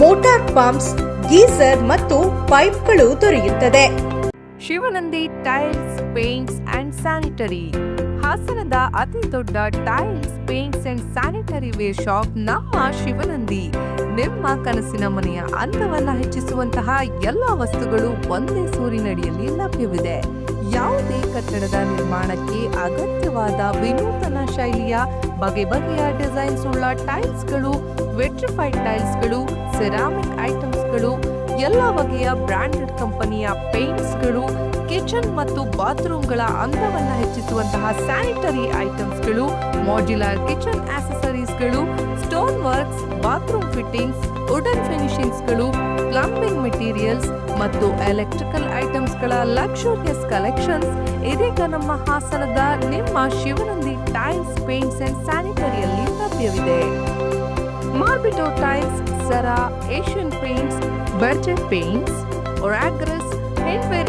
motor pumps, geyser ಮತ್ತು ಪೈಪ್ಗಳು ದೊರೆಯುತ್ತದೆ. Shivanandi tiles, paints and sanitary. ಹಾಸನದ ಅತಿ ದೊಡ್ಡ tiles, paints and sanitary ware shop ನಮ್ಮ ಶಿವನಂದಿ. ನಿಮ್ಮ ಕನಸಿನ ಮನೆಯ ಅಂದವನ್ನ ಹೆಚ್ಚಿಸುವಂತಹ ಎಲ್ಲ ವಸ್ತುಗಳು ಒಂದೇ ಸೂರಿನಡಿಯಲ್ಲಿ ಲಭ್ಯವಿದೆ. ಯಾವುದೇ ಕಟ್ಟಡದ ನಿರ್ಮಾಣಕ್ಕೆ ಅಗತ್ಯವಾದ ವಿನೂತನ ಶೈಲಿಯ ಬಗೆ ಬಗೆಯ ಡಿಸೈನ್ಸ್ ಉಳ್ಳ ಟೈಲ್ಸ್ಗಳು, ವೆಟ್ರಿಫೈಡ್ ಟೈಲ್ಸ್ಗಳು, ಸೆರಾಮಿಕ್ ಐಟಮ್ಸ್ಗಳು, ಎಲ್ಲ ಬಗೆಯ ಬ್ರಾಂಡೆಡ್ ಕಂಪನಿಯ ಪೇಂಟ್ಸ್ಗಳು, ಕಿಚನ್ ಮತ್ತು ಬಾತ್ರೂಮ್ಗಳ ಅಂದವನ್ನ ಹೆಚ್ಚಿಸುವಂತಹ ಸ್ಯಾನಿಟರಿ ಐಟಮ್ಸ್ಗಳು, modular kitchen ಆಕ್ಸೆಸರೀಸ್ಗಳು stone works bathroom fittings, wooden ಫಿನಿಶಿಂಗ್ಸ್ಗಳು, plumbing materials ಮತ್ತು ಎಲೆಕ್ಟ್ರಿಕಲ್ ಐಟಮ್ಸ್ಗಳ ಲಕ್ಷೋರಿಯಸ್ ಕಲೆಕ್ಷನ್ಸ್ ಇದೀಗ ನಮ್ಮ ಹಾಸನದ ನಿಮ್ಮ ಶಿವನಂದಿ ಟೈಲ್ಸ್ ಪೇಂಟ್ಸ್ ಅಂಡ್ ಸ್ಯಾನಿಟರಿಯಲ್ಲಿ ಲಭ್ಯವಿದೆ. ಮಾರ್ಬಿಟೋ tiles sir Asian paints Berger paints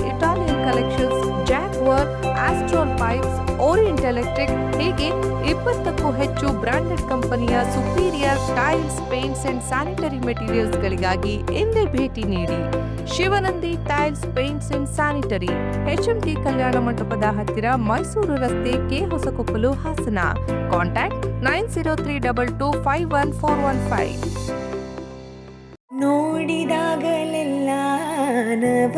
Italian collections work Astral pipes Orient electric ಹೀಗೆ ಇಪ್ಪತ್ತಕ್ಕೂ ಹೆಚ್ಚು ಬ್ರಾಂಡೆಡ್ ಕಂಪನಿಯ superior tiles paints and sanitary materials ಗಳಿಗಾಗಿ ಎಂದೇ ಭೇಟಿ ನೀಡಿ. Shivanandi tiles paints and sanitary T ಕಲ್ಯಾಣ ಮಂಟಪದ ಹತ್ತಿರ ಮೈಸೂರು ರಸ್ತೆ K Hosakoppalu Hassan. Contact nine zero three double two five one four one five. ನೋಡಿದಾಗಲೆಲ್ಲ ನವ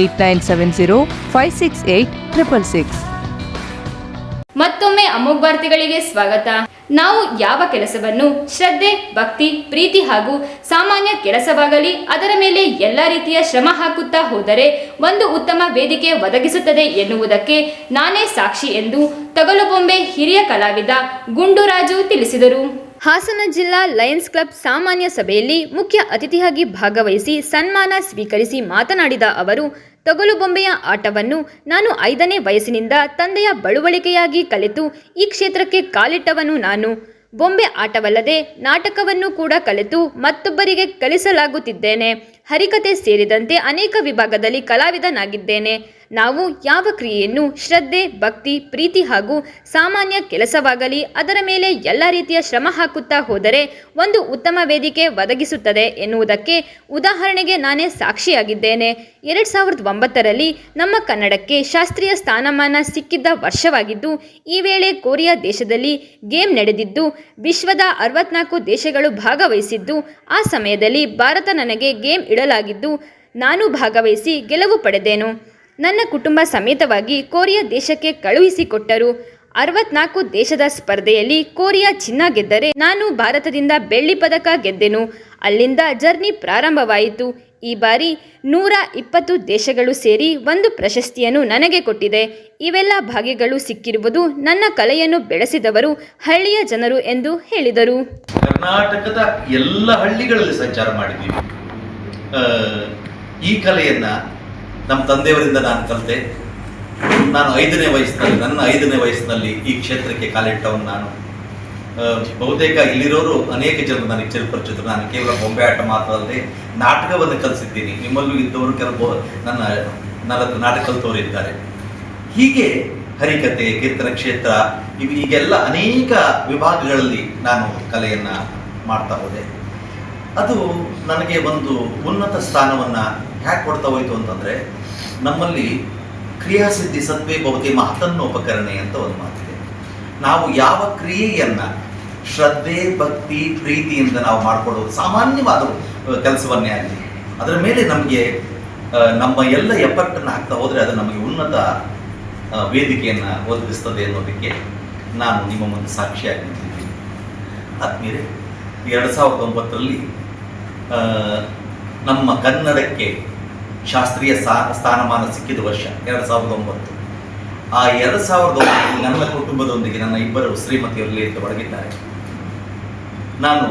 Eight nine seven zero five six eight triple six. ಮತ್ತೊಮ್ಮೆ ಅಮೋಘ ವಾರ್ತೆಗಳಿಗೆ ಸ್ವಾಗತ. ನಾವು ಯಾವ ಕೆಲಸವನ್ನು ಶ್ರದ್ಧೆ, ಭಕ್ತಿ, ಪ್ರೀತಿ ಹಾಗೂ ಸಾಮಾನ್ಯ ಕೆಲಸವಾಗಲಿ ಅದರ ಮೇಲೆ ಎಲ್ಲ ರೀತಿಯ ಶ್ರಮ ಹಾಕುತ್ತಾ ಹೋದರೆ ಒಂದು ಉತ್ತಮ ವೇದಿಕೆ ಒದಗಿಸುತ್ತದೆ ಎನ್ನುವುದಕ್ಕೆ ನಾನೇ ಸಾಕ್ಷಿ ಎಂದು ತಗಲುಬೊಂಬೆ ಹಿರಿಯ ಕಲಾವಿದ ಗುಂಡುರಾಜು ತಿಳಿಸಿದರು. ಹಾಸನ ಜಿಲ್ಲಾ ಲಯನ್ಸ್ ಕ್ಲಬ್ ಸಾಮಾನ್ಯ ಸಭೆಯಲ್ಲಿ ಮುಖ್ಯ ಅತಿಥಿಯಾಗಿ ಭಾಗವಹಿಸಿ ಸನ್ಮಾನ ಸ್ವೀಕರಿಸಿ ಮಾತನಾಡಿದ ಅವರು ತೊಗಲುಬೊಂಬೆಯ ಆಟವನ್ನು ನಾನು ಐದನೇ ವಯಸ್ಸಿನಿಂದ ತಂದೆಯ ಬಳುವಳಿಕೆಯಾಗಿ ಕಲಿತು ಈ ಕ್ಷೇತ್ರಕ್ಕೆ ಕಾಲಿಟ್ಟವನು ನಾನು. ಬೊಂಬೆ ಆಟವಲ್ಲದೆ ನಾಟಕವನ್ನು ಕೂಡ ಕಲಿತು ಮತ್ತೊಬ್ಬರಿಗೆ ಕಲಿಸಲಾಗುತ್ತಿದ್ದೇನೆ. ಹರಿಕತೆ ಸೇರಿದಂತೆ ಅನೇಕ ವಿಭಾಗದಲ್ಲಿ ಕಲಾವಿದನಾಗಿದ್ದೇನೆ. ನಾವು ಯಾವ ಕ್ರಿಯೆಯನ್ನು ಶ್ರದ್ಧೆ, ಭಕ್ತಿ, ಪ್ರೀತಿ ಹಾಗೂ ಸಾಮಾನ್ಯ ಕೆಲಸವಾಗಲಿ ಅದರ ಮೇಲೆ ಎಲ್ಲ ರೀತಿಯ ಶ್ರಮ ಹಾಕುತ್ತಾ ಹೋದರೆ ಒಂದು ಉತ್ತಮ ವೇದಿಕೆ ಒದಗಿಸುತ್ತದೆ ಎನ್ನುವುದಕ್ಕೆ ಉದಾಹರಣೆಗೆ ನಾನೇ ಸಾಕ್ಷಿಯಾಗಿದ್ದೇನೆ. ಎರಡು ಸಾವಿರದ ಒಂಬತ್ತರಲ್ಲಿ ನಮ್ಮ ಕನ್ನಡಕ್ಕೆ ಶಾಸ್ತ್ರೀಯ ಸ್ಥಾನಮಾನ ಸಿಕ್ಕಿದ್ದ ವರ್ಷವಾಗಿದ್ದು, ಈ ವೇಳೆ ಕೊರಿಯಾ ದೇಶದಲ್ಲಿ ಗೇಮ್ ನಡೆದಿದ್ದು, ವಿಶ್ವದ ಅರವತ್ನಾಲ್ಕು ದೇಶಗಳು ಭಾಗವಹಿಸಿದ್ದು, ಆ ಸಮಯದಲ್ಲಿ ಭಾರತ ನನಗೆ ಗೇಮ್ ಇಡಲಾಗಿದ್ದು ನಾನು ಭಾಗವಹಿಸಿ ಗೆಲುವು ಪಡೆದೆನು. ನನ್ನ ಕುಟುಂಬ ಸಮೇತವಾಗಿ ಕೊರಿಯಾ ದೇಶಕ್ಕೆ ಕಳುಹಿಸಿಕೊಟ್ಟರು ಅರವತ್ನಾಲ್ಕು ದೇಶದ ಸ್ಪರ್ಧೆಯಲ್ಲಿ ಕೊರಿಯಾ ಚಿನ್ನ ಗೆದ್ದರೆ ನಾನು ಭಾರತದಿಂದ ಬೆಳ್ಳಿ ಪದಕ ಗೆದ್ದೆನು. ಅಲ್ಲಿಂದ ಜರ್ನಿ ಪ್ರಾರಂಭವಾಯಿತು. ಈ ಬಾರಿ ನೂರ ಇಪ್ಪತ್ತು ದೇಶಗಳು ಸೇರಿ ಒಂದು ಪ್ರಶಸ್ತಿಯನ್ನು ನನಗೆ ಕೊಟ್ಟಿದೆ. ಇವೆಲ್ಲ ಭಾಗ್ಯಗಳು ಸಿಕ್ಕಿರುವುದು ನನ್ನ ಕಲೆಯನ್ನು ಬೆಳೆಸಿದವರು ಹಳ್ಳಿಯ ಜನರು ಎಂದು ಹೇಳಿದರು. ಕರ್ನಾಟಕದ ಎಲ್ಲ ಹಳ್ಳಿಗಳಲ್ಲಿ ಸಂಚಾರ ಮಾಡಿದ್ದೀವಿ. ಈ ಕಲೆಯನ್ನ ನಮ್ಮ ತಂದೆಯವರಿಂದ ನಾನು ಕಲಿತೆ. ನಾನು ಐದನೇ ವಯಸ್ಸಿನಲ್ಲಿ, ನನ್ನ ಐದನೇ ವಯಸ್ಸಿನಲ್ಲಿ ಈ ಕ್ಷೇತ್ರಕ್ಕೆ ಕಾಲಿಟ್ಟವನು ನಾನು. ಬಹುತೇಕ ಇಲ್ಲಿರೋರು ಅನೇಕ ಜನರು ನನಗೆ ಚಿರಪರಿಚಿತರು ನಾನು ಕೇವಲ ಬೊಂಬೆ ಆಟ ಮಾತ್ರ ಅಲ್ಲದೆ ನಾಟಕವನ್ನು ಕಲಿಸಿದ್ದೀನಿ. ನಿಮ್ಮಲ್ಲೂ ಇದ್ದವರು ಕೆಲವು ನನ್ನ ನನ್ನ ಹತ್ರ ನಾಟಕ ಕಲಿತವರು ಇದ್ದಾರೆ ಹೀಗೆ ಹರಿಕತೆ, ಕೀರ್ತನ ಕ್ಷೇತ್ರ, ಇವು ಈಗೆಲ್ಲ ಅನೇಕ ವಿಭಾಗಗಳಲ್ಲಿ ನಾನು ಕಲೆಯನ್ನು ಮಾಡ್ತಾ ಹೋದೆ. ಅದು ನನಗೆ ಒಂದು ಉನ್ನತ ಸ್ಥಾನವನ್ನ ಹ್ಯಾಕ್ ಕೊಡ್ತಾ ಹೋಯಿತು ಅಂತಂದ್ರೆ ನಮ್ಮಲ್ಲಿ ಕ್ರಿಯಾಸಿದ್ಧಿ ಸತ್ವೇ ಭವತಿ ಮಹತನ್ನೋಪಕರಣೆ ಅಂತ ಒಂದು ಮಾತಿದೆ. ನಾವು ಯಾವ ಕ್ರಿಯೆಯನ್ನು ಶ್ರದ್ಧೆ, ಭಕ್ತಿ, ಪ್ರೀತಿಯಿಂದ ನಾವು ಮಾಡಿಕೊಡೋದು ಸಾಮಾನ್ಯವಾದ ಕೆಲಸವನ್ನೇ ಆಗಲಿ, ಅದರ ಮೇಲೆ ನಮಗೆ ನಮ್ಮ ಎಲ್ಲ ಎಫರ್ಟನ್ನು ಹಾಕ್ತಾ ಹೋದರೆ ಅದು ನಮಗೆ ಉನ್ನತ ವೇದಿಕೆಯನ್ನು ಒದಗಿಸ್ತದೆ ಅನ್ನೋದಕ್ಕೆ ನಾನು ನಿಮ್ಮ ಮುಂದೆ ಸಾಕ್ಷಿಯಾಗಿ ನಿಂತಿದ್ದೀನಿ. ಆದ್ಮೇಲೆ ಎರಡು ಸಾವಿರದ ಒಂಬತ್ತರಲ್ಲಿ ನಮ್ಮ ಕನ್ನಡಕ್ಕೆ ಶಾಸ್ತ್ರೀಯ ಸಾ, ಸ್ಥಾನಮಾನ ಸಿಕ್ಕಿದ ವರ್ಷ, ಎರಡು ಸಾವಿರದ ಒಂಬತ್ತು. ಆ ಎರಡು ಸಾವಿರದ ಒಂಬತ್ತು ನನ್ನ ಕುಟುಂಬದೊಂದಿಗೆ ನನ್ನ ಇಬ್ಬರು ಶ್ರೀಮತಿಯರಲ್ಲಿ ತೊಡಗಿದ್ದಾರೆ ನಾನು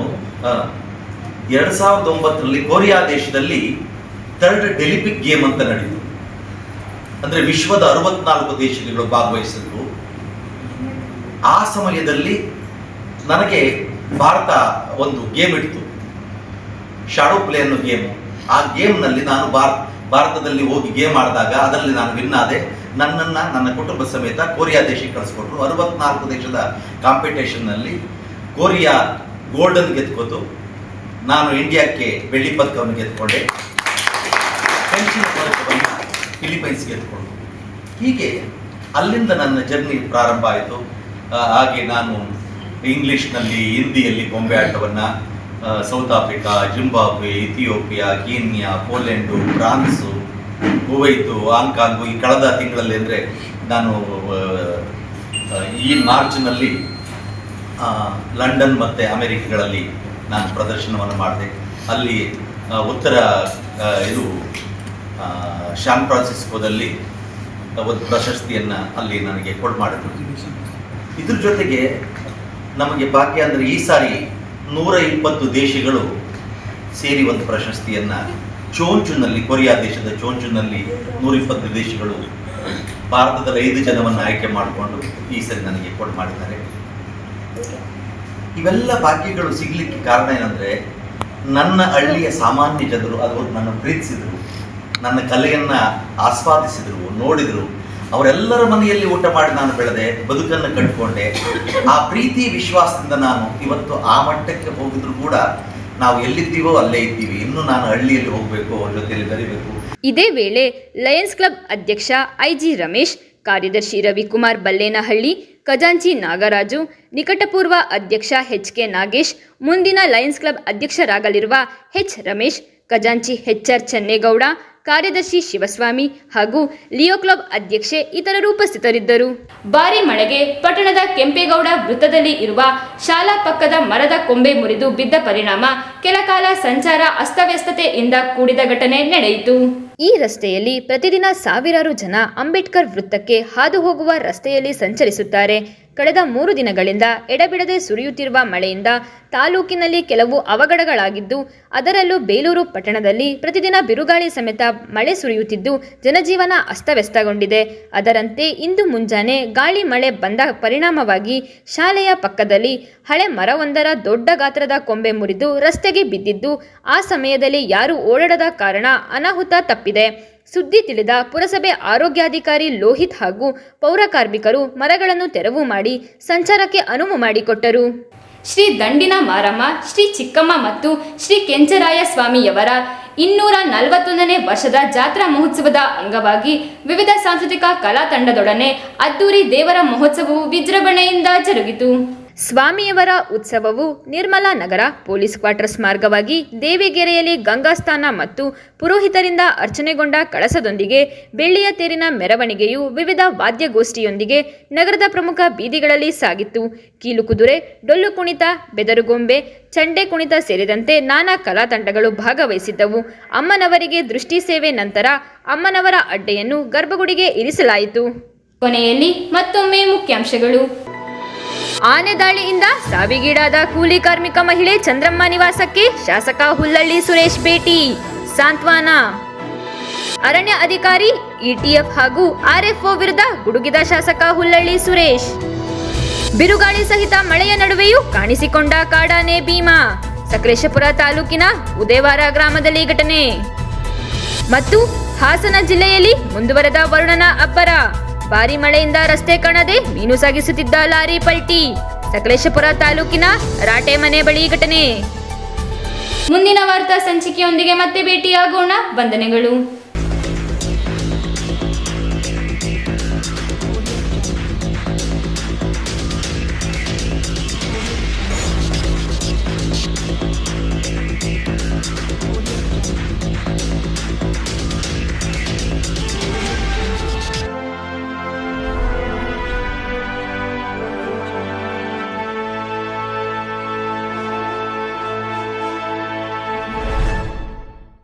ಎರಡು ಸಾವಿರದ ಒಂಬತ್ತರಲ್ಲಿ ಕೊರಿಯಾ ದೇಶದಲ್ಲಿ ಥರ್ಡ್ ಡೆಲಿಪಿಕ್ ಗೇಮ್ ಅಂತ ನಡೆಯಿತು. ಅಂದರೆ ವಿಶ್ವದ ಅರವತ್ನಾಲ್ಕು ದೇಶಗಳು ಭಾಗವಹಿಸಿದ್ರು ಆ ಸಮಯದಲ್ಲಿ ನನಗೆ ಭಾರತ ಒಂದು ಗೇಮ್ ಇಡ್ತು. ಶಾಡೋ ಪ್ಲೇ ಅನ್ನೋ ಗೇಮು ಆ ಗೇಮ್ನಲ್ಲಿ ನಾನು ಭಾರತ, ಭಾರತದಲ್ಲಿ ಹೋಗಿ ಗೇಮ್ ಆಡಿದಾಗ ಅದರಲ್ಲಿ ನಾನು ವಿನ್ ಆದೆ. ನನ್ನನ್ನ, ನನ್ನ ಕುಟುಂಬ ಸಮೇತ ಕೊರಿಯಾ ದೇಶಕ್ಕೆ ಕಳಿಸ್ಕೊಟ್ರು. ಅರವತ್ನಾಲ್ಕು ದೇಶದ ಕಾಂಪಿಟೇಷನ್ನಲ್ಲಿ ಕೊರಿಯಾ ಗೋಲ್ಡನ್ ಗೆದ್ಕೋತು. ನಾನು ಇಂಡಿಯಾಕ್ಕೆ ಬೆಳ್ಳಿ ಪದಕವನ್ನು ಗೆದ್ಕೊಂಡೆ. ಕಂಚಿನ ಪದಕವನ್ನು ಫಿಲಿಪೈನ್ಸ್ ಗೆದ್ಕೊಂಡು. ಹೀಗೆ ಅಲ್ಲಿಂದ ನನ್ನ ಜರ್ನಿ ಪ್ರಾರಂಭ ಆಯಿತು. ಹಾಗೆ ನಾನು ಇಂಗ್ಲಿಷ್ನಲ್ಲಿ ಹಿಂದಿಯಲ್ಲಿ ಬೊಂಬೆ ಆಟವನ್ನು South Africa Zimbabwe Ethiopia Kenya Poland France Kuwait Hong Kong ಈ ಕಳೆದ ತಿಂಗಳಲ್ಲಿ ಅಂದರೆ ನಾನು ಈ ಮಾರ್ಚ್ನಲ್ಲಿ ಲಂಡನ್ ಮತ್ತು ಅಮೆರಿಕಗಳಲ್ಲಿ ನಾನು ಪ್ರದರ್ಶನವನ್ನು ಮಾಡಿದೆ. ಅಲ್ಲಿ ಉತ್ತರ ಇದು ಶಾನ್ ಫ್ರಾನ್ಸಿಸ್ಕೋದಲ್ಲಿ ಒಂದು ಪ್ರಶಸ್ತಿಯನ್ನು ಅಲ್ಲಿ ನನಗೆ ಕೊಡ್ ಮಾಡಿದ್ರು. ಇದ್ರ ಜೊತೆಗೆ ನಮಗೆ ಭಾಗ್ಯ ಅಂದರೆ ಈ ಸಾರಿ ನೂರ ಇಪ್ಪತ್ತು ದೇಶಗಳು ಸೇರಿ ಒಂದು ಪ್ರಶಸ್ತಿಯನ್ನು ಚೋಂಚುನಲ್ಲಿ, ಕೊರಿಯಾ ದೇಶದ ಚೋಂಚುನಲ್ಲಿ ನೂರಿಪ್ಪತ್ತು ದೇಶಗಳು ಭಾರತದಲ್ಲಿ ಐದು ಜನವನ್ನು ಆಯ್ಕೆ ಮಾಡಿಕೊಂಡು ಈ ಸರಿ ನನಗೆ ಕೊಡ್ ಮಾಡಿದ್ದಾರೆ. ಇವೆಲ್ಲ ಭಾಗ್ಯಗಳು ಸಿಗಲಿಕ್ಕೆ ಕಾರಣ ಏನಂದ್ರೆ, ನನ್ನ ಹಳ್ಳಿಯ ಸಾಮಾನ್ಯ ಜನರು, ಅದು ನನ್ನ ಪ್ರೀತಿಸಿದರು, ನನ್ನ ಕಲೆಯನ್ನು ಆಸ್ವಾದಿಸಿದರು, ನೋಡಿದರು ಅವರೆಲ್ಲರ ಮನೆಯಲ್ಲಿ ಊಟ ಮಾಡಿ ನಾನು ಬೆಳೆದೆ, ಬದುಕನ್ನು ಕಟ್ಕೊಂಡೆ ಆ ಪ್ರೀತಿ, ವಿಶ್ವಾಸದಿಂದ ನಾನು ಇವತ್ತು ಆ ಮಟ್ಟಕ್ಕೆ ಹೋಗಿದ್ರು ಕೂಡ ನಾವು ಎಲ್ಲಿದ್ದೀವೋ ಅಲ್ಲೇ ಇದ್ದೀವಿ. ಇನ್ನು ನಾನು ಹಳ್ಳಿಯಲ್ಲಿ ಹೋಗಬೇಕು, ಅವ್ರ ಜೊತೆಯಲ್ಲಿ ಬರೀಬೇಕು. ಇದೇ ವೇಳೆ ಲಯನ್ಸ್ ಕ್ಲಬ್ ಅಧ್ಯಕ್ಷ ಐಜಿ ರಮೇಶ್, ಕಾರ್ಯದರ್ಶಿ ರವಿಕುಮಾರ್ ಬಲ್ಲೇನಹಳ್ಳಿ, ಖಜಾಂಚಿ ನಾಗರಾಜು, ನಿಕಟಪೂರ್ವ ಅಧ್ಯಕ್ಷ ಎಚ್ ಕೆ ನಾಗೇಶ್, ಮುಂದಿನ ಲಯನ್ಸ್ ಕ್ಲಬ್ ಅಧ್ಯಕ್ಷರಾಗಲಿರುವ ಹೆಚ್ ರಮೇಶ್, ಖಜಾಂಚಿ ಎಚ್ಆರ್ ಚೆನ್ನೇಗೌಡ ಕಾರ್ಯದರ್ಶಿ ಶಿವಸ್ವಾಮಿ ಹಾಗೂ ಲಿಯೋ ಕ್ಲಬ್ ಅಧ್ಯಕ್ಷೆ ಇತರರು ಉಪಸ್ಥಿತರಿದ್ದರು. ಭಾರಿ ಮಳೆಗೆ ಪಟ್ಟಣದ ಕೆಂಪೇಗೌಡ ವೃತ್ತದಲ್ಲಿ ಇರುವ ಶಾಲಾ ಪಕ್ಕದ ಮರದ ಕೊಂಬೆ ಮುರಿದು ಬಿದ್ದ ಪರಿಣಾಮ ಕೆಲಕಾಲ ಸಂಚಾರ ಅಸ್ತವ್ಯಸ್ತತೆಯಿಂದ ಕೂಡಿದ ಘಟನೆ ನಡೆಯಿತು. ಈ ರಸ್ತೆಯಲ್ಲಿ ಪ್ರತಿದಿನ ಸಾವಿರಾರು ಜನ ಅಂಬೇಡ್ಕರ್ ವೃತ್ತಕ್ಕೆ ಹಾದು ಹೋಗುವ ರಸ್ತೆಯಲ್ಲಿ ಸಂಚರಿಸುತ್ತಾರೆ. ಕಳೆದ ಮೂರು ದಿನಗಳಿಂದ ಎಡಬಿಡದೆ ಸುರಿಯುತ್ತಿರುವ ಮಳೆಯಿಂದ ತಾಲೂಕಿನಲ್ಲಿ ಕೆಲವು ಅವಘಡಗಳಾಗಿದ್ದು, ಅದರಲ್ಲೂ ಬೇಲೂರು ಪಟ್ಟಣದಲ್ಲಿ ಪ್ರತಿದಿನ ಬಿರುಗಾಳಿ ಸಮೇತ ಮಳೆ ಸುರಿಯುತ್ತಿದ್ದು, ಜನಜೀವನ ಅಸ್ತವ್ಯಸ್ತಗೊಂಡಿದೆ. ಅದರಂತೆ ಇಂದು ಮುಂಜಾನೆ ಗಾಳಿ ಮಳೆ ಬಂದ ಪರಿಣಾಮವಾಗಿ ಶಾಲೆಯ ಪಕ್ಕದಲ್ಲಿ ಹಳೆ ಮರವೊಂದರ ದೊಡ್ಡ ಗಾತ್ರದ ಕೊಂಬೆ ಮುರಿದು ರಸ್ತೆಗೆ ಬಿದ್ದಿದ್ದು, ಆ ಸಮಯದಲ್ಲಿ ಯಾರೂ ಓಡಾಡದ ಕಾರಣ ಅನಾಹುತ ತಪ್ಪಿದೆ. ಸುದ್ದಿ ತಿಳಿದ ಪುರಸಭೆ ಆರೋಗ್ಯಾಧಿಕಾರಿ ಲೋಹಿತ್ ಹಾಗೂ ಪೌರ ಕಾರ್ಮಿಕರು ಮರಗಳನ್ನು ತೆರವು ಮಾಡಿ ಸಂಚಾರಕ್ಕೆ ಅನುವು ಮಾಡಿಕೊಟ್ಟರು. ಶ್ರೀ ದಂಡಿನ ಮಾರಮ್ಮ, ಶ್ರೀ ಚಿಕ್ಕಮ್ಮ ಮತ್ತು ಶ್ರೀ ಕೆಂಚರಾಯ ಸ್ವಾಮಿಯವರ ಇನ್ನೂರ ನಲವತ್ತೊಂದನೇ ವರ್ಷದ ಜಾತ್ರಾ ಮಹೋತ್ಸವದ ಅಂಗವಾಗಿ ವಿವಿಧ ಸಾಂಸ್ಕೃತಿಕ ಕಲಾ ತಂಡದೊಡನೆ ಅದ್ದೂರಿ ದೇವರ ಮಹೋತ್ಸವವು ವಿಜೃಂಭಣೆಯಿಂದ ಜರುಗಿತು. ಸ್ವಾಮಿಯವರ ಉತ್ಸವವು ನಿರ್ಮಲಾ ನಗರ ಪೊಲೀಸ್ ಕ್ವಾರ್ಟರ್ಸ್ ಮಾರ್ಗವಾಗಿ ದೇವಿಗೆರೆಯಲ್ಲಿ ಗಂಗಾಸ್ಥಾನ ಮತ್ತು ಪುರೋಹಿತರಿಂದ ಅರ್ಚನೆಗೊಂಡ ಕಳಸದೊಂದಿಗೆ ಬೆಳ್ಳಿಯ ತೇರಿನ ಮೆರವಣಿಗೆಯು ವಿವಿಧ ವಾದ್ಯಗೋಷ್ಠಿಯೊಂದಿಗೆ ನಗರದ ಪ್ರಮುಖ ಬೀದಿಗಳಲ್ಲಿ ಸಾಗಿತ್ತು. ಕೀಲುಕುದುರೆ ಡೊಳ್ಳು ಕುಣಿತ ಬೆದರುಗೊಂಬೆ ಚಂಡೆ ಕುಣಿತ ಸೇರಿದಂತೆ ನಾನಾ ಕಲಾ ತಂಡಗಳು ಭಾಗವಹಿಸಿದ್ದವು. ಅಮ್ಮನವರಿಗೆ ದೃಷ್ಟಿ ಸೇವೆ ನಂತರ ಅಮ್ಮನವರ ಅಡ್ಡೆಯನ್ನು ಗರ್ಭಗುಡಿಗೆ ಇರಿಸಲಾಯಿತು. ಕೊನೆಯಲ್ಲಿ ಮತ್ತೊಮ್ಮೆ ಮುಖ್ಯಾಂಶಗಳು. ಆನೆ ದಾಳಿಯಿಂದ ಸಾವಿಗೀಡಾದ ಕೂಲಿ ಕಾರ್ಮಿಕ ಮಹಿಳೆ ಚಂದ್ರಮ್ಮ ನಿವಾಸಕ್ಕೆ ಶಾಸಕ ಹುಲ್ಲಳ್ಳಿ ಸುರೇಶ್ ಭೇಟಿ. ಸಾಂತ್ವನ. ಅರಣ್ಯ ಅಧಿಕಾರಿ, ಇಟಿಎಫ್ ಹಾಗೂ ಆರ್ಎಫ್ಒ ವಿರುದ್ಧ ಗುಡುಗಿದ ಶಾಸಕ ಹುಲ್ಲಳ್ಳಿ ಸುರೇಶ್. ಬಿರುಗಾಳಿ ಸಹಿತ ಮಳೆಯ ನಡುವೆಯೂ ಕಾಣಿಸಿಕೊಂಡ ಕಾಡಾನೆ ಭೀಮಾ. ಸಕಲೇಶಪುರ ತಾಲೂಕಿನ ಉದೇವಾರ ಗ್ರಾಮದಲ್ಲಿ ಘಟನೆ. ಮತ್ತು ಹಾಸನ ಜಿಲ್ಲೆಯಲ್ಲಿ ಮುಂದುವರೆದ ವರುಣನ ಅಬ್ಬರ. ಭಾರಿ ಮಳೆಯಿಂದ ರಸ್ತೆ ಕಾಣದೆ ಮೀನು ಸಾಗಿಸುತ್ತಿದ್ದ ಲಾರಿ ಪಲ್ಟಿ. ಸಕಲೇಶಪುರ ತಾಲೂಕಿನ ರಾಟೆ ಮನೆ ಬಳಿ ಘಟನೆ. ಮುಂದಿನ ವಾರ್ತಾ ಸಂಚಿಕೆಯೊಂದಿಗೆ ಮತ್ತೆ ಭೇಟಿಯಾಗೋಣ. ವಂದನೆಗಳು.